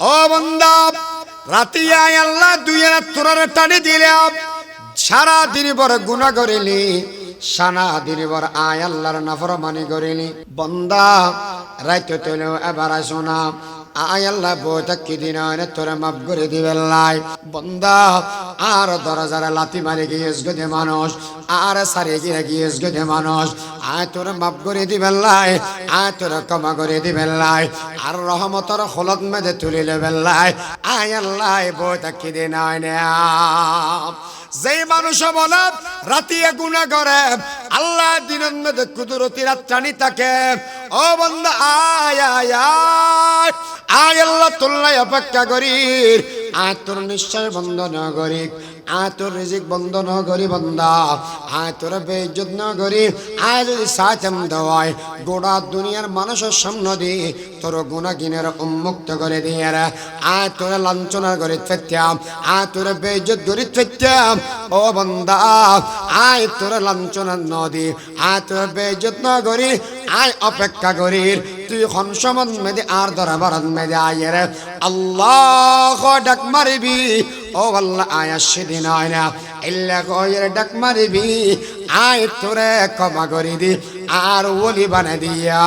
ও বন্দা, রাতি আল্লাহ দুই তোরার টানে দিলাম। সারা দিন বর গুণা করিলি সানা দিন বর আয় আল্লাহর নাফরমানি করিলি। বন্দা, রাইতে তেলেও এবার শোনা আয় আল্লাহ বইটা কি দিন তোরে মাফ করে দিবেন লাই বন্দা, আর দরজার লাতি মারি গিয়েছ গদে মানুষ, আর সারে গিয়ে গিয়েছ গদে মানুষ। আয় তোরে মাফ করে দিবেন লাই আয় তোরে ক্ষমা করে দিবেন লাই আর রহমতর হলত মেদে তুলি লেবেন লাই আয় আল্লাহ বইটা কি দিন যেই মানুষ বলে রাতিয়ে গুণা করে, আল্লাহ দিনের মধ্যে কুদরতি রাত্রানি থাকে ও আয় আয়। আয় আল্লাহ তুল্লাই অপেক্ষা করি। আয় তোর নিশ্চয় বন্ধ ন করি। আয় তোর রিজিক বন্ধ ন করি বন্ধা আয় তোর বেইজ্জত ন করি আয় যদি সাচম দেওয়ায়, গোড়া দুনিয়ার মানুষের সামনে দিয়ে তোর গুণা কিনের উন্মুক্ত করে দিয়ে আয় তোর লাঞ্ছনা করে ফেত্যাম আয় তোর বেইজ্জত করে ফেত্যাম ও বন্দা, আয় তোর লাঞ্ছনা নদী, আয় তোর বেইজ্জত ন করি আয় অপেক্ষা করি, তুই হনসমন মেদে আর দরবার মেদে আয় রে আল্লাহ ডাক মারিবি ও আল্লাহ আয়া সেদিন হয় না এল্লা কয়ের ডাক মারিবি, আয় তোরে ক্ষমা করি দি আর ওলি বানা দিয়া।